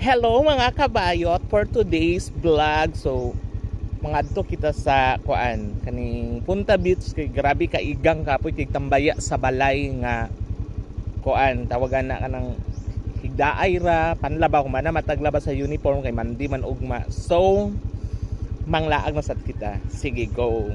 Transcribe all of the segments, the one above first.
Hello mga kabayot for today's vlog. So mga to kita sa kuan kaning Punta Beach kay grabe ka igang kapoy kay tambaya sa balay nga kuan tawagan na kanang higdaay ra panlabaw man na mataglaba sa uniform kay mandi man ugma. So manglaag na sad kita. Sige go.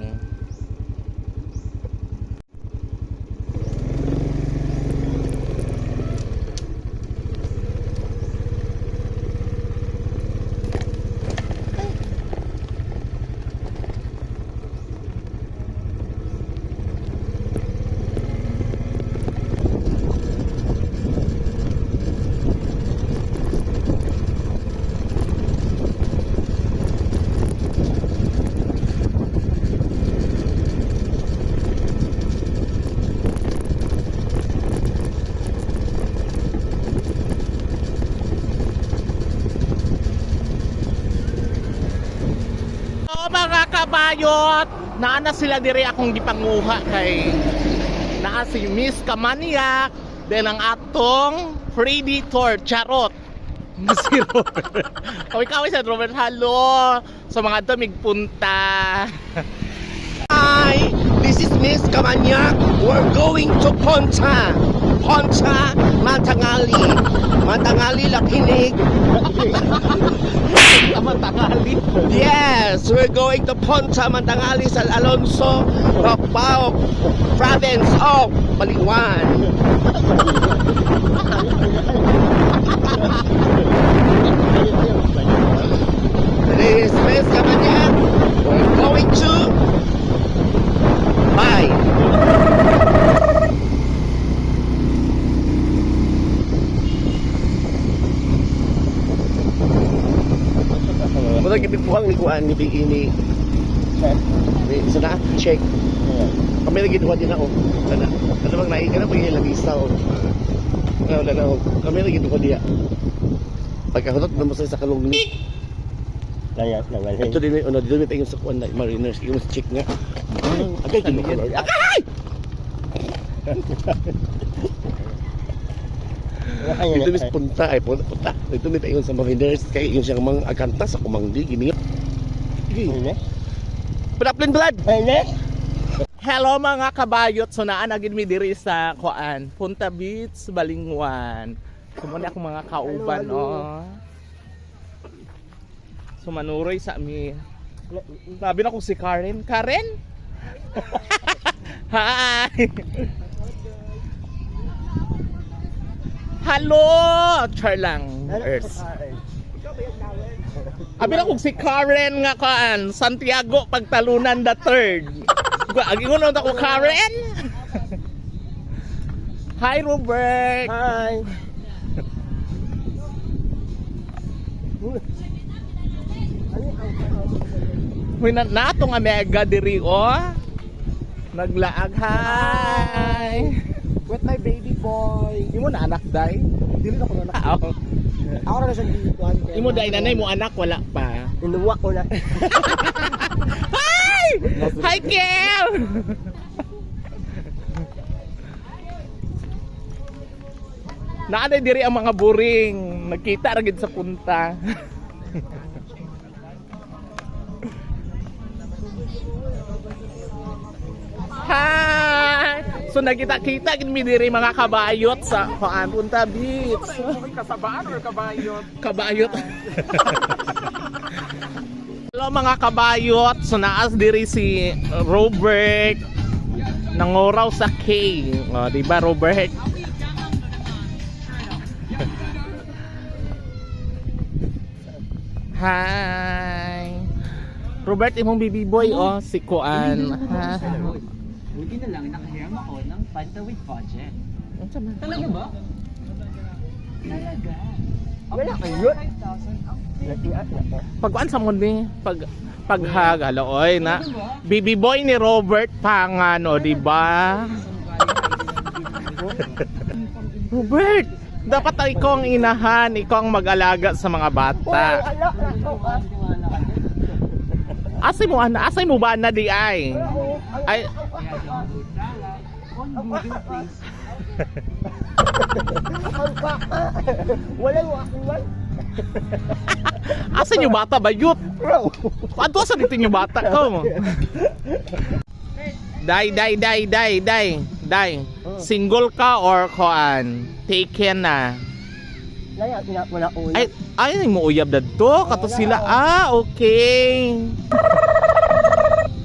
Oh, mga kabayot, naa na sila dire akong gipanguha kay naa si Miss Kamaniak then ang atong Predator Charot. Si Robert. O ikaw sa Robert, hello. So mga to migpunta. Hi, this is Miss Kamanyak. We're going to Poncha. Poncha, Matangali. Matangali, Lakinig. Matangali. Yes, we're going to Poncha, Matangali, San Alonso, Papao, province of Baliwan. This is Miss Kamanyak. We're going to Bye. Muna gibipuang ni Kuan ni Bigini. Ni isa na check. Kami lagi duha din ako. Kana. Kana bang naik kana pag ilang isa o. Wala na ako. Kami lagi duha diya. Pagkahutot na mo sa isa kalong ni. Layas na wala. Ito din ano dito tayo sa Kuan na mariners. Yung check nga. Agay kinukulor. Agay! Ito mis punta ay punta punta. Ito mi tayo sa mariners kay yung siyang mga aganta sa kumangdi gini. Sige. Padaplin blood. Hello mga kabayot. So naa na mi diri sa kuan Punta Beach, Balingwan. Sumuni ako mga kauban oh. Sumanuroy sa mi. Sabi na ko si Karen. Karen? Hi! Hello! Char lang. Earth. Abi na kung si Karen nga kaan, Santiago pagtalunan the third. Agi ko ako Karen. Hi Robert. Hi. Huy na nato nga mega diri oh. Naglaag hi. With my baby boy. Imo na anak day. Dili na ko na. Ako na sa dituan. Imo day nanay mo anak wala pa. Inuwa ko na. Hi! Hi Kel. Naaday diri ang mga buring. Nagkita ra gid sa punta. So nagkita-kita gid mi diri mga kabayot sa Kuan Punta Beach. Kasabaan or kabayot? Kabayot. Hello mga kabayot. So naas diri si Robert nangoraw sa K. O, di ba Robert? Hi. Robert, imong baby boy oh, si Kuan. Ha. Buti na lang nakahiram ako ng Fanta with budget. Unsa man? Talaga ba? Talaga. Wala kayo. 5,000 ang. Pagkuan sa mo ni pag paghag oy na baby boy ni Robert Pangano, di ba? Robert, dapat ay ikaw ang inahan, ikaw ang mag-alaga sa mga bata. Asay mo ana, asay mo ba na di ay? Ay, Kaya download na lang on Google Play Wala mo ako man. Asan yung bata ba yut? Bro. Sa dito yung bata ko? Day, day, day, day, day, day. Single ka or koan? Taken na. Laya, tingnan mo na ulo. Ay, ay, mo uyab na to. Kato sila. Ah, okay.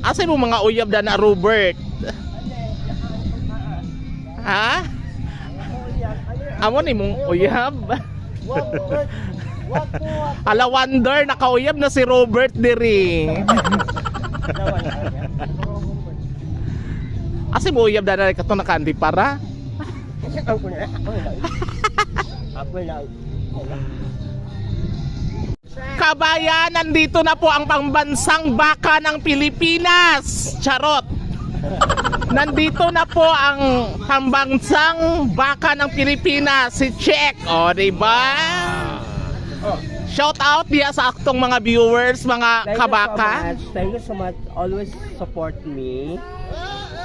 Asa mo mga uyab na na Robert? Ha? Amo ni mong uyab? Ala wonder nakauyab na si Robert diri. Asa mo uyab na kato para? Na. Ako na. Kabayan, nandito na po ang pambansang baka ng Pilipinas. Charot. Nandito na po ang pambansang baka ng Pilipinas, si Check. O, di ba? Shout out diya sa aktong mga viewers, mga Thank kabaka. you so much. Thank you so much. Always support me.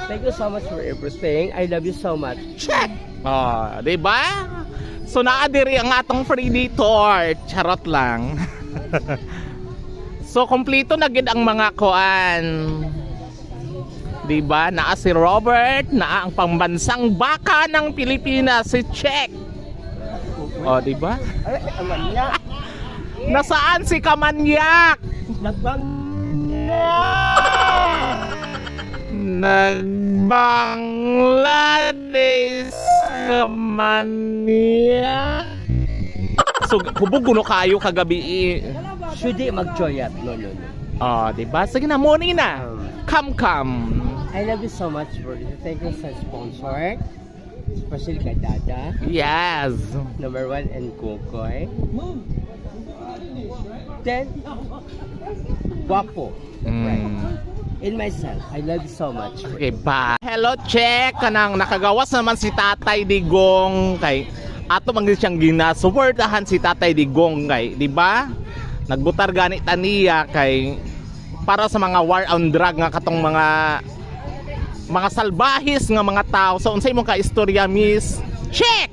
Thank you so much for everything. I love you so much. Check. Oh, di ba? So naadiri ang atong predator. Charot lang. so kompleto na gid ang mga koan. Di ba? Naa si Robert, naa ang pambansang baka ng Pilipinas si Check. Oh, di ba? Ay, aman niya. Nasaan si Kamanyak? Nagbang. Nagbangladesh Kamanyak. So, hubog kuno kayo kagabi. eh. Should I mag-joyat? No, no, no. Oh, di ba? Sige na, morning na. Um, Come, come. I love you so much this. Thank you sa sponsor. Especially kay Dada. Yes. Number one, and Kukoy. Then, Guapo. Mm. In myself, I love you so much. Okay, ba? Hello, check. Kanang nakagawas naman si Tatay Digong kay ato man siyang ginasuportahan si Tatay Digong kay, di ba? Nagbutar gani taniya kay para sa mga war on drug nga katong mga mga salbahis nga mga tao. So unsay imong ka istorya, Miss? Check.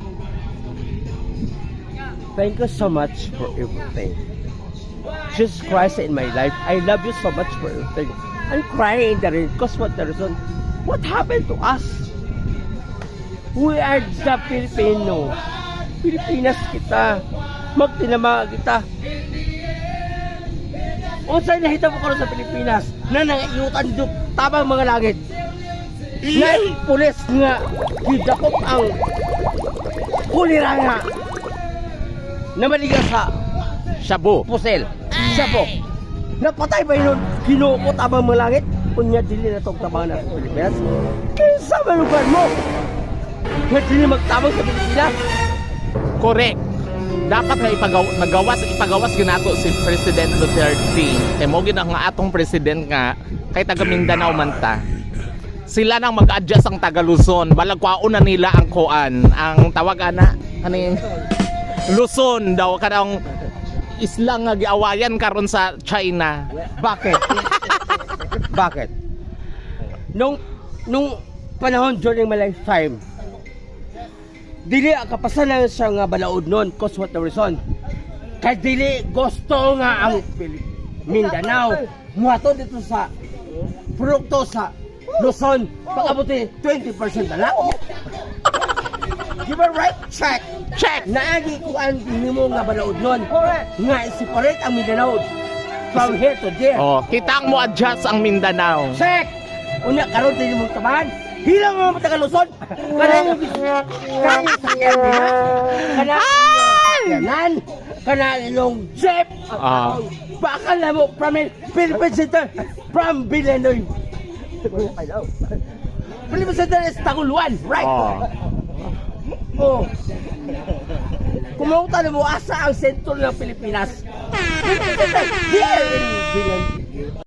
Thank you so much for everything. Jesus Christ in my life, I love you so much for everything. I'm crying the reason, because what the reason? What happened to us? We are the Filipino. Pilipinas kita. Magtinama kita. Unsay nahita mo karon sa Pilipinas na nangayutan dito tabang mga langit. Na pulis nga gidakop ang kulira nga na maliga sa Shabu. pusel. Po. Napatay ba yun? Kinukot abang mga langit? Kunya dili na tong tabang na sa Pilipinas. Kinsa ba lugar mo? Nga dili magtabang sa Pilipinas? Correct. Dapat nga ipagaw nagawas ipagawas ginato si President Duterte. Kay mo gid nga atong president nga kay taga Mindanao man ta. Sila nang mag-adjust ang taga Luzon. Balag kwaon na nila ang koan. Ang tawag ana kaning Luzon daw kanang isla nga giawayan karon sa China. Bakit? Bakit? Nung nung panahon during my lifetime, dili ang kapasalan siya nga balaod nun cause what the reason kay dili gusto nga ang Mindanao muhato dito sa produkto sa Luzon pag-abuti 20% na lang Give a right check Check. naagi ko ang mo nga balaod nun nga separate ang Mindanao from here to there Oh, kita mo adjust ang Mindanao. Check! Unya, karon din mong tabahan. Hilang mga matagal Luzon. Kana yung kana yung sakyan nila. Kana yanan. Kana yung jeep. Ah. Bakal na mo from Philippine Center. From Billanoy. Philippine Center is Taguluan. Right? Oh. Oh. Kumunta na mo asa ang sentro ng Pilipinas. Here in.